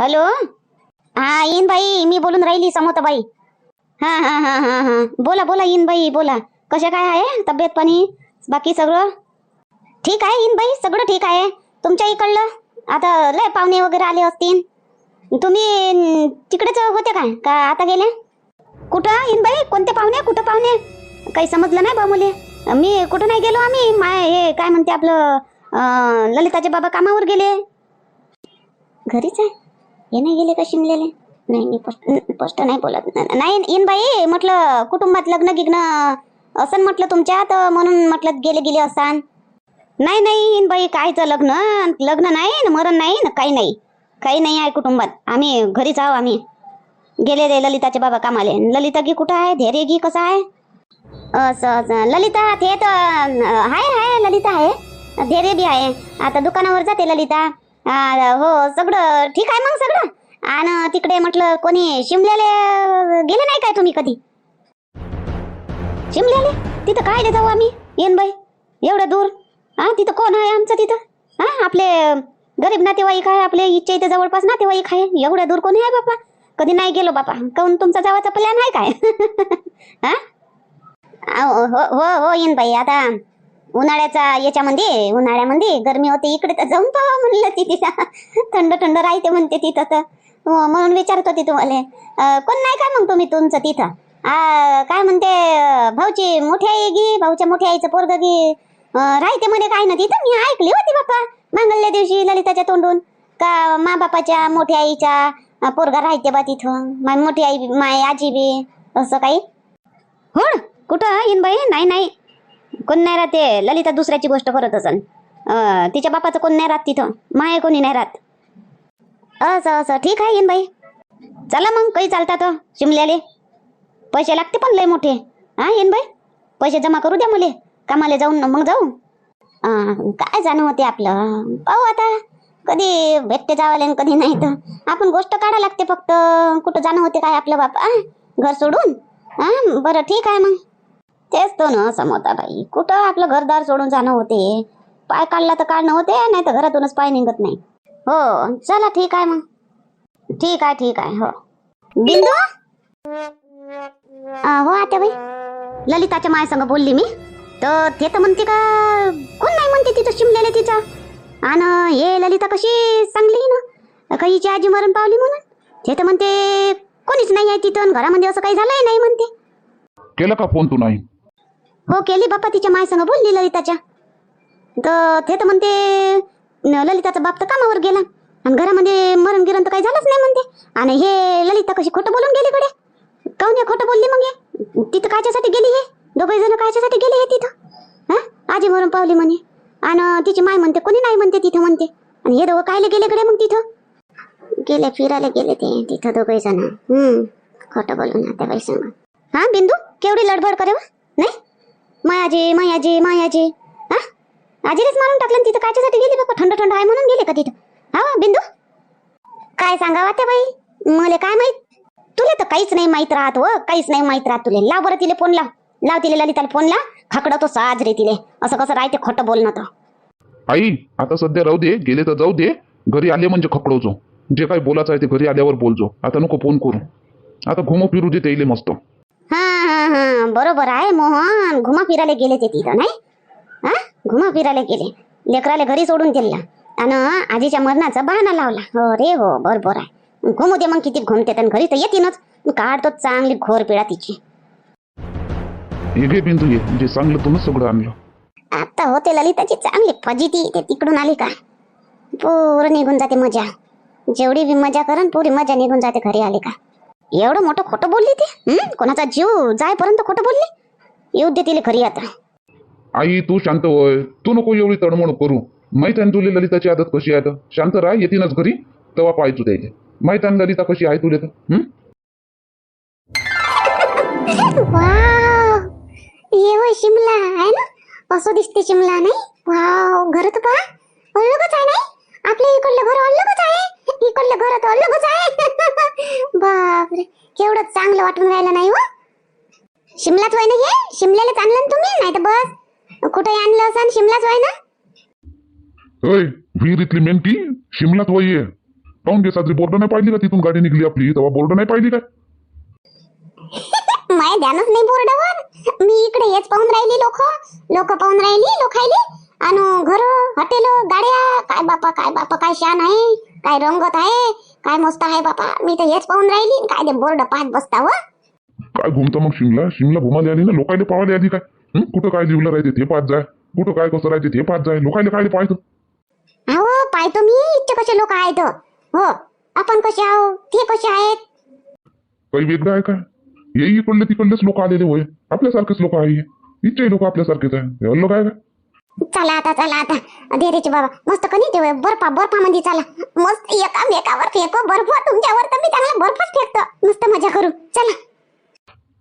Hello? हा येईन बाई मी बोलून राहिली समोताबाई. हा हा हा हा हा. बोला बोला येईन बाई बोला. कशा काय आहे? तब्येत पाणी? बाकी सगळं? ठीक आहे येईन बाई सगळं ठीक आहे. तुमच्या इकडलं? आता लय पाहुणे वगैरे आले असतील. तुम्ही तिकडेच होते काय? का आता गेले? कुठं येईन बाई कोणते पाहुणे? कुठं पाहुणे? काही समजलं नाही बा मुले मी कुठं नाही गेलो आम्ही? माय हे काय म्हणते आपलं ललिताचे बाबा कामावर गेले. घरीच आहे. हे नाही गेले का शिमल्याले? नाही मी स्पष्ट स्पष्ट नाही बोलत. नाही येन बाई. म्हटलं कुटुंबात लग्न गिग्न असं म्हटलं तुमच्या तर म्हणून म्हटलं गेले गेले असान. नाही नाही इन बाई. कायचं लग्न? लग्न नाही मरण नाही काही नाही. काही नाही आहे कुटुंबात. आम्ही घरीच आहो आम्ही. गेले रे ललिताचे बाबा कामाले. ललिता गी कुठं आहे? धैर्य गी कसं आहे? असं असं ललिता ते तर आहे आहे ललिता आहे. धैर्य बी आहे. आता दुकानावर जाते ललिता. आ, हो सगळं ठीक आहे मग सगळं. आणि तिकडे म्हटलं कोणी शिमल्याले गेले नाही काय तुम्ही कधी? शिमल्याले? तिथं काय जाऊ आम्ही? येन बाई एवढं दूर? हा तिथं कोण आहे आमचं तिथं? हा आपले गरीब नातेवाईक आहे आपले इच्छा इथे जवळपास नातेवाईक आहे. एवढ्या दूर कोणी आहे बापा? कधी नाही गेलो बापा. काऊन तुमचा जावाचा प्लॅन आहे काय? हा? हो हो हो येईन बाई आता उन्हाळ्याचा याच्यामध्ये उन्हाळ्यामध्ये गरमी होते इकडे तर जाऊन पाहा म्हणलं तिथे थंड थंड राहते म्हणते तिथं तर हो, म्हणून विचारत होती तुम्हाला. कोण नाही काय मग तुम्ही तुमचं तिथं? काय म्हणते भाऊची मोठी आई गी भाऊच्या मोठ्या आईचं पोरग गी. राहते म्हणे काय ना तिथं? मी ऐकली होती बाप्पा. मांगल्या दिवशी ललिताच्या तोंडून. का मा बापाच्या मोठ्या आईच्या पोरगा राहते बा तिथं. माय मोठी आई माय आजी बी. असं काही? हो कुठं? येईन बाई? नाही नाही. कोण नाही राहते ललिता दुसऱ्याची गोष्ट करत असन. तिच्या बापाचं कोण नाही राहत तिथं. माय कोणी नाही राहत. असं असं. ठीक आहे येईन बाई चला मग काही चालतात शिमल्याले. पैसे लागते पण लय मोठे. हा येईन बाई पैसे जमा करू द्या मुले. कामाला जाऊन मग जाऊ. काय जाणं होते आपलं? पाहू आता. कधी भेटते जावाले न कधी नाही तर. आपण गोष्ट काढा लागते फक्त. कुठं जाणं होते काय आपलं बापा? घर सोडून? हा बरं ठीक आहे मग. तेच तो ना समोता बाई कुठं आपलं घरदार सोडून जाणं होते? पाय काढला तर काढणं होते नाही तर घरातूनच पाय निघत नाही. हो चला ठीक आहे मग. ठीक आहे ठीक आहे हो. बिंदू? हो आता बाई ललिताच्या मायासंग बोलली मी. तर ते तर म्हणते का कोण नाही म्हणते तिथं शिमलेले तिचा आणि हे ललिता कशी चांगली ना? का हिची आजी मरण पावली म्हणून? ते तर म्हणते कोणीच नाही आहे तिथं घरामध्ये असं काही झालंय नाही म्हणते. केलं का फोन तू नाही? हो केली बाप्पा तिच्या मायसंग बोलली ललिताच्या. तर ते तर म्हणते न- ललिताचा बाप तर कामावर गेला. आणि घरामध्ये मरण गिरण तर काही झालंच नाही म्हणते. आणि हे ललिता कशी खोटं बोलून गेली कडे काऊन हे खोटं बोलली मग हे? तिथं कायच्यासाठी गेली हे? दोघे जण कायच्यासाठी गेले हे तिथं? हा? आजी मरून पावली म्हणे. आणि तिची माय म्हणते कोणी नाही म्हणते तिथं म्हणते. आणि हे दोघं कायले गेले कडे मग तिथं? गेले फिरायला गेले ते तिथं दोघे जण. हम्म खोटं बोलून आता बाई सांग. हा बिंदू? केवढी लडबड करे नाही? मायाजी मायाजी मायाजी. हा? आजीनेच मारून टाकलं तिथं कायच्यासाठी गेली बाबा थंड थंड आहे म्हणून गेले का तिथं? हा बिंदू? काय सांगावा त्या बाई? मला काय माहीत? तुला तर काहीच नाही माहीत राहत व काहीच नाही माहीत राहत तुले. लाव बरं तिले फोन लाव. लाव तिले ललिताला फोन लाव. खाकडा तो साज रे तिले. असं कसं राहते खोटं बोलणं तर. आई आता सध्या राहू दे. गेले तर जाऊ दे. घरी आले म्हणजे खकडवचो जे काही बोलायचं आहे ते घरी आल्यावर बोलजो. आता नको फोन करू. आता घुमो फिरू दे ते मस्त. हा हा. बरोबर आहे मोहन. घुमा फिरायला गेले ते तिथं नाही? हा? घुमा फिरायला गेले. लेकराला घरी सोडून दिला. आणि आजीच्या मरणाचा बहाणा लावला. हो रे हो बरोबर आहे. घुमू दे मग किती घुमते आणि घरी तर येतीनच काढतो चांगली घोर पिळा तिची. घे बिंदू ये. जे चांगलं तुम्ही सगळं आणलं. आता होते ललिताची चांगली फजिती. ते तिकडून आली का? पूर्ण निघून जाते मजा. जेवढी बी मजा करन पुरी मजा निघून जाते घरी आली का? एवढं मोठं खोटं बोलली ते? हं? कोणाचा जीव जायपर्यंत खोटं बोलली? येऊ दे तिला घरी आता आई तू शांत होय. तू नको एवढी तडमड करू. माहीत आहे तुला ललिताची आदत कशी आहे शांत राह येतीनच घरी. तेव्हा पाहायचो त्याचे माहीत आहे ललिता कशी आहे तुला तर? शिमला आहे ना? असं दिसते शिमला नाही? वाव. घर तर पहा. आहे नाही? आपल्या इकडलं घर अलगच आहे. इकडलं घर तर अलगच आहे. बापरे केवढं चांगलं वाटून राहिलं नाही हो. शिमलाच वय ना हे? शिमल्यालाच आणलं ना तुम्ही? नाही तर बस. कुठे आणलं असं शिमलाच वय ना होय विहिरीतली मेंटी शिमलात वय आहे. पाहून घे साजरी बोर्ड नाही पाहिली का तिथून गाडी निघली आपली? तेव्हा बोर्ड नाही पाहिली काय? माय ध्यानच नाही बोर्डावर. मी इकडे हेच पाहून राहिली लोक. लोक पाहून राहिली लोकायले आणि घर हॉटेल गाड्या? काय बापा काय बापा काय शान आहे? काय रंगत आहे? काय मस्त आहे बापा? मी तर हेच पाहून राहिली. काय ते बोर्ड पाहत बसता व? काय घुमतं मग शिमला? शिमला घुमायला आली ना? लोकायला पाहायला आली काय? हं? कुठं काय लिवलं राहते ते? पाहत जाय. कुठं काय कसं राहते ते पाहत जाय. लोकायला काय पाहतो अहो पाहतो मी. इथचे कसे लोक आहेत? हो. आपण कसे आहो? ते कसे आहेत? काही वेगळं आहे काय? हे इकडले तिकडलेच लोक आलेले होय. आपल्यासारखेच लोक आहे इथचे लोक आपल्यासारखेच आहे. हे आहे का? चला आता चला आता. धीरेचे बाबा मस्त कधी ते बर्फा बर्फा मध्ये चला. मस्त एका मेकावर फेको बर्फ. तुमच्यावर तर मी चांगला बर्फच फेकतो. मस्त मजा करू. चला.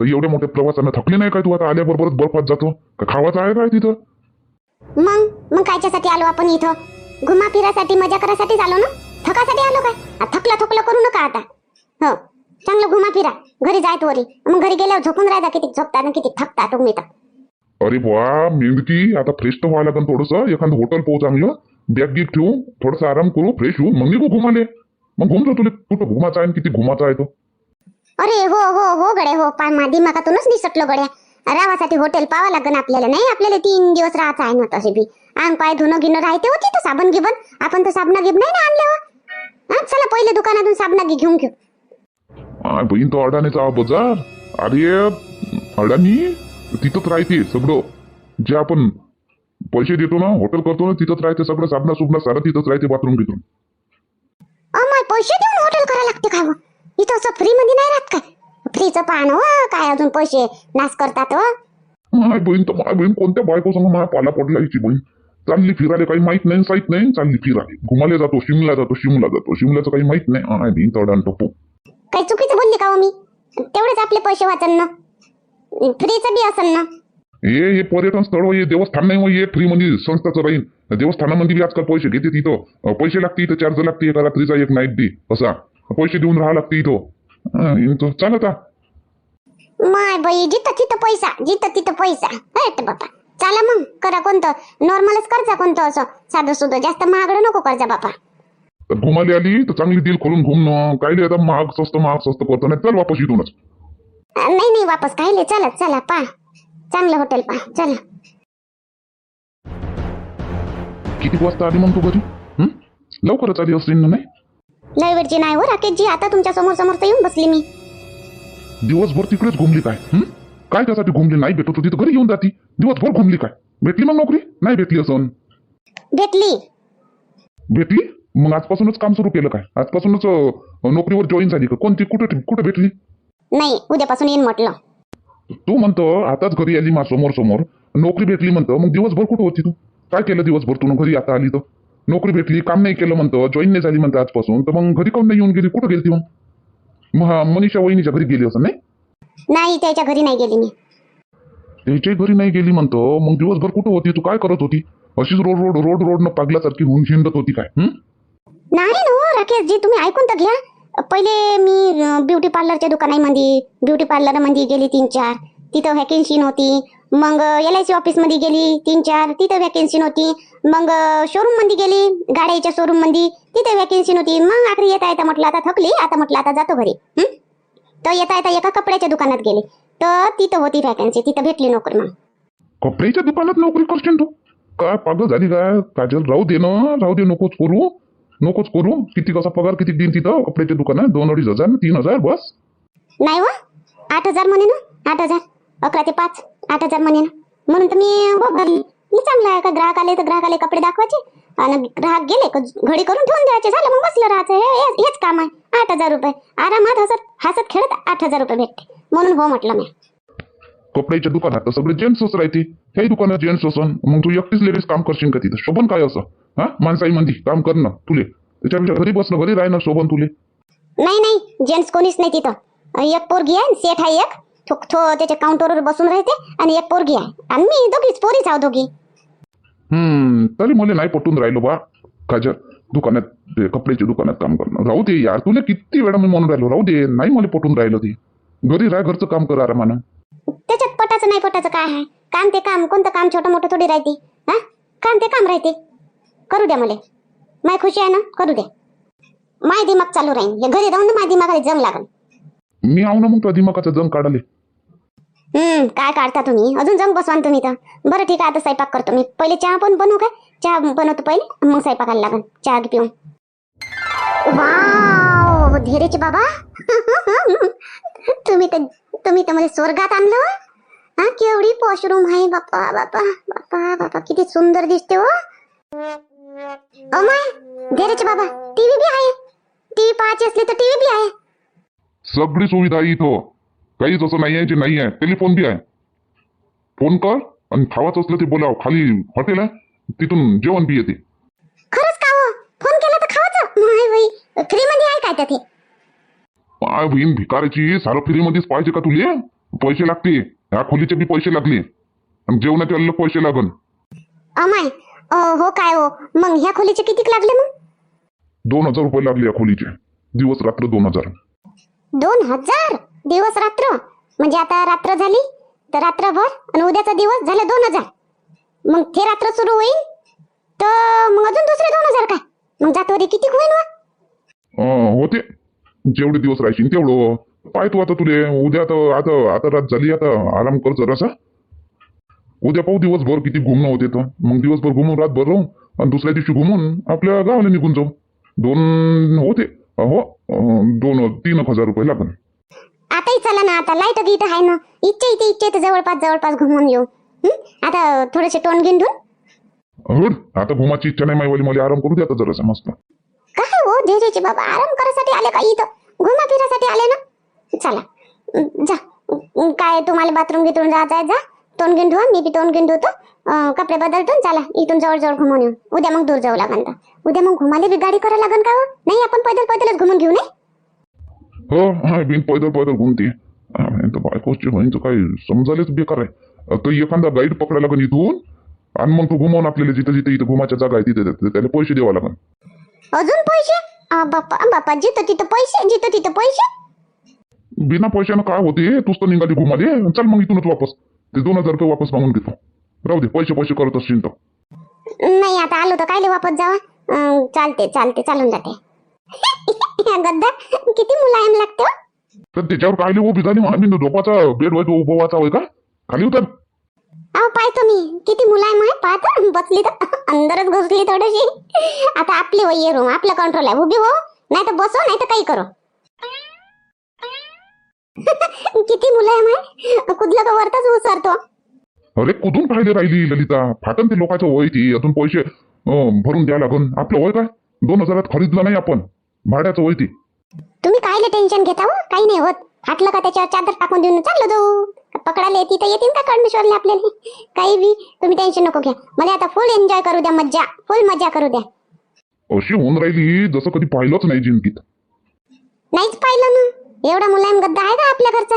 तर एवढ्या मोठ्या प्रवासानं थकली नाही काय तू? आता आल्याबरोबरच बर्फात जातो. का खावाचं आहे काय तिथं? मग मग कायच्यासाठी आलो आपण इथं? घुमा फिरासाठी मजा करासाठी आलो ना? थकासाठी आलो काय? आ, थकलं थकलं करू नका आता. हो. चांगलं घुमा फिरा घरी जायत वरी. मग घरी गेल्यावर झोपून राहता किती. झोपता ना किती. थकता तुम्ही तर. अरे वा मेंदकी आता फ्रेश तर व्हायला लागेल थोडंसं. एखादं हॉटेल पाहू चांगलं. बॅग गिग ठेवू थोडंसं आराम करू फ्रेश होऊ मग निघू घुमाले. मग घुमतो तुला. कुठं घुमाचा आहे आणि किती घुमाचा आहे तो? अरे हो हो हो गड्या हो. पाय मा दिमागातूनच निसटलो गड्या. रावासाठी हॉटेल पाहावं लागेल आपल्याला. नाही आपल्याला तीन दिवस राहायचं आहे ना तसे बी. अंग पाय धुणं गिणं राहते होती तर साबण गिबन आपण तर साबणा गिब नाही ना आणले हो. हा, चला पहिले दुकानातून साबणा घी घेऊन घेऊ. बहीण तो अडाणीचा बाजार अरे अडाणी? तिथंच राहते सगळं. जे आपण पैसे देतो ना हॉटेल करतो ना तिथंच राहते सगळं. साबणा सुबणा सारं तिथंच राहते बाथरूम बिथरूम अमाय पैसे देऊन हॉटेल करायला लागते काय हो? इथं असं फ्री मध्ये नाही राहत काय? फ्रीचं पान हो काय अजून पैसे? नाश करतात हो. माय बहीण तर माय बहीण कोणत्या बायको संग मला पाला पडला हिची बहीण? चालली फिरायला काही माहीत नाही साहित नाही चालली फिरायला. घुमाले जातो शिमला जातो शिमला जातो. शिमल्याचं काही माहीत नाही. माय बहीण अडाण टप्पू काही चुकीचं बोलली का हो मी? तेवढेच आपले पैसे वाचन ना. फ्रीचं बी असेल ना. हे हे पर्यटन स्थळ हे देवस्थान नाही मग हे फ्री मध्ये संस्थाचं राहील देवस्थानामध्ये बी आजकाल पैसे घेते तिथं पैसे लागते इथं चार्ज लागते एका रात्रीचा एक नाईट डे असा. पैसे देऊन राहा लागते इथं. चालत. माय बाई जिथं तिथं पैसा जिथं तिथं पैसा. बापा. चला मग करा कोणतं. नॉर्मलच करजा कोणतं असं. साधं सुधं. जास्त महागडं नको करजा बापा. घुमाली आली तर चांगली दिल खोलून घुमणं. काय आता महाग स्वस्त महाग स्वस्त करतो नाही चल वापस इथूनच. नाही नाही वापस काहिले चला चला पा. चांगलं हॉटेल पा. चला. किती वाजता आली मग तू घरी? हं? लवकरच आली असतील ना नाही? लय वेळची नाही हो राकेशजी. आता तुमच्यासमोर समोर तर येऊन बसली मी. दिवसभर तिकडेच घुमली काय? हं? काय त्यासाठी घुमली? नाही भेटत होती तर घरी येऊन जाती. दिवसभर घुमली काय? भेटली मग नोकरी? नाही भेटली असं भेटली. भेटली? मग आजपासूनच काम सुरू केलं काय? आजपासूनच अं, नोकरीवर जॉईन झाली का? कोणती? कुठे कुठे भेटली? नाही उद्यापासून येईन म्हटलं. तू म्हणतो आताच घरी आली मा समोर. समोर नोकरी भेटली म्हणतो मग दिवसभर कुठं होती तू? काय केलं दिवसभर तू? घरी आता आली तर? नोकरी भेटली काम नाही केलं म्हणतो जॉईन नाही झाली म्हणतो आजपासून तर मग घरी काऊन नाही येऊन गेली? कुठं गेली मग? मग हा, मनीषा वहिनीच्या घरी गेली असं नाही? नाही त्याच्या घरी नाही गेली मी. त्याच्याही घरी नाही गेली म्हणतो मग दिवसभर कुठं होती तू? काय करत होती? अशीच रोड रोड रोड रोडनं पागल्यासारखी होऊन हिंडत होती काय? नाही ना हो राकेशजी तुम्ही ऐकून तर घ्या. पहिले मी ब्युटी पार्लरच्या दुकानामध्ये ब्युटी पार्लरमध्ये गेली तीन चार. तिथं व्हॅकेन्सी नव्हती. मग एल आय सी ऑफिसमध्ये गेली तीन चार. तिथं व्हॅकेन्सी नव्हती. मग शोरूममध्ये गेली गाड्याच्या शोरूममध्ये तिथे व्हॅकेन्सी नव्हती. मग आखरी येता येता म्हटलं आता थकली? आता म्हटलं आता जातो घरी. तर येता येता एका कपड्याच्या दुकानात गेले. तर तिथं होती व्हॅकेन्सी तिथं भेटली नोकरी मग. कपड्याच्या दुकानात नोकरी करशील तू? काय पागल झाली काय काजल राहू दे ना. राहू दे नकोच करू नकोच करू किती कसा पगार किती दिन तिथं कपड्याच्या दुकानात दोन अडीच हजार ना तीन हजार बस. नाही व आठ हजार म्हणे ना आठ हजार अकरा ते पाच आठ हजार म्हणे ना. म्हणून तर मी हो, बघ मी चांगलं आहे का? ग्राहक आले तर ग्राहकाला कपडे दाखवायचे. आणि ग्राहक गेले का? घडी करून ठेवून द्यायचे. झालं मग बसलं राहायचं. हे हे- हेच काम आहे. आठ हजार रुपये. आरामात हसत हसत खेळत आठ हजार रुपये भेटते. म्हणून हो म्हटलं मी. कपड्याच्या दुकानात. सगळे जेंट्सच राहते. काही दुकानात जेंट्स असन. मग तू एकटीच लेडीज काम करशील का तिथं? शोभन काय असं? हा? माणसाई मंदी काम करणं तुले. त्याच्यापेक्षा घरी बसणं घरी राहणं शोभन तुले. नाही नाही जेंट्स कोणीच नाही तिथं. एक पोरगी आहे सेठ आहे एक. तो त्याच्या काउंटरवर बसून राहते आणि एक पोरगी आहे. आणि मी दोघीच पोरीच आहो दोघी. हम्म तरी मला नाही पटून राहिलो बा. काजल दुकानात कपड्याच्या दुकानात काम करणं. राहू दे यार तुला किती वेळा मी म्हणून राहिलो. राहू दे नाही मला पटून राहिलं ते. घरी राह घरचं काम कर आरामानं. त्याच्यात पटाचं नाही पटाचं काय आहे? काम ते काम कोणतं काम छोटं मोठं थोडी राहते. हा? काम ते काम राहते. करू द्या मला. माय खुशी आहे ना? करू द्या. माय दिमाग चालू राहील हे घरी राहून माय दिमागाला जम लागल मी आहो ना मग त्या दिमागाचा जंग काढाले. हम्म काय काढता तुम्ही? अजून जंग बसवा ना तुम्ही तर. बरं ठीक आहे आता स्वयंपाक करतो मी. पहिले चहा पण बनवू काय चहा बनवतो पहिले मग स्वयंपाकाला लागल चहा पिऊन. वाव धीरेचे बाबा. तुम्ही तर तुम्ही तर मला स्वर्गात आणलं हो. हा केवढी वॉशरूम आहे बापा बापा बापा बापा किती सुंदर दिसते हो. अमाय बाबा टीव्ही बी आहे. टीव्ही पाहायची असली तर टीव्ही बी आहे. सगळी सुविधा आहे इथं. काहीच असं नाही आहे जे नाही आहे टेलिफोन बी आहे. फोन कर आणि खावाचं असलं ते बोलाव. खाली हॉटेल आहे तिथून जेवण बी येते. खरंच का हो? फोन केला तर खावाचं? नाही बाई फ्री मध्ये आहे काय त्यात हे? काय बहीण भिकाराची सारं फ्रीमध्येच पाहिजे का तुले? पैसे लागते. ह्या खोलीचे बी पैसे लागले. आणि जेवणाचे अलग पैसे लागन. अमाय अ, हो काय हो? मग ह्या खोलीचे कितीक लागले मग? दोन हजार रुपये लागले या खोलीचे. दिवस रात्र दोन हजार. दोन हजार? दिवस रात्र? म्हणजे आता रात्र झाली तर रात्रभर आणि उद्याचा दिवस झाले दोन हजार. मग ते रात्र सुरू होईल तर मग अजून दुसरे दोन हजार काय? मग जातवरी किती होईल वा? अं, होते. जेवढे दिवस राहशील तेवढं. पाय तू आता तुले. उद्या तर आता आता रात झाली आता आराम कर जरासा. उद्या पाहू दिवसभर किती घुमणं होते तर. मग दिवसभर घुमून रातभर राहू आणि दुसऱ्या दिवशी घुमून आपल्या गावाला निघून जाऊ. दोन होते. हो दोन तीन हजार रुपये लागन. आताही चला ना आता लाइट गीट आहे ना. इच्छा इथे इच्छा इथे जवळपास जवळपास घुमून येऊ? आता थोडेसे गिंडून. हड आता घुमाची इच्छा नाही माईवाली. मला आराम करू दे आता जरासा मस्त. धीरेचे बाबा आराम करायसाठी आले का? इथं घुमा फिरासाठी आले ना? चला. जा. काय तुम्हाला बाथरूम गिथरूम जायचं आहे जा. तोंड गिंड धुवा मी बी तोंड गिंड धुतो. कपडे बदलतो. चला इथून जवळ जवळ घुमून येऊ. उद्या मग दूर जाऊ लागन. तर उद्या मग घुमाले बी गाडी करायला लागन का हो? नाही आपण पैदल पैदलच घुमून घेऊ नाही? हो बिन पैदल पैदल घुमते. बायकोची काही समजायलाच बेकार आहे. तर एखादा गाईड पकडा लागन इथून आणि मग तो घुमवून आपल्याला जिथं जिथं इथं घुमाच्या जागा आहे तिथे तिथे त्याला पैसे द्यावा लागन. अजून पैसे? आ, बापा बापा जिथं तिथं पैसे जिथं तिथं पैसे. बिना पैशानं काय होते? तूच तर निघाली घुमाले चल मग इथूनच वापस. ते दोन हजार रुपये वापस मागून घेतो. राहू दे पैसे पैसे करत असशील तर. नाही आता आलो तर कायले वापस जावा? अं, चालते चालते चालून जाते. गद्दा किती मुलायम लागते हो. तर त्याच्यावर काय उभी झाली आम्ही झोपाचा बेड व्हायचा उभवाचा होय का? खाली उतर. अहो पाहतो मी. किती मुलायम आहे पाहता. बसली तर अंदरच घुसली थोडीशी. आता आपली वय रूम आपलं कंट्रोल आहे. उभी हो. नाही तर बसो नाही तर काही करो. किती मुलायम आहे कुदलं का वरतच उसारतो अरे कुठून फायदे राहिली ललिता? फाटन ते लोकांचं वय ती अजून पैसे भरून द्या लागन. आपलं वय काय दोन हजारात खरीदलं नाही आपण. भाड्याचं वय ती तुम्ही कायले टेन्शन घेता हो? काही नाही होत. फाटलं का त्याच्यावर चादर टाकून देऊन चाललो जाऊ. पकडायला येते तर येतील का कडमेश्वरला आपल्याला? काही बी तुम्ही टेन्शन नको घ्या मला आता फुल एन्जॉय करू द्या मज्जा. फुल मजा करू द्या. अशी होऊन राहिली जसं कधी पाहिलंच नाही जिंदगीत. नाहीच पाहिलं ना. एवढा मुलायम गद्दा आहे का आपल्या घरचा?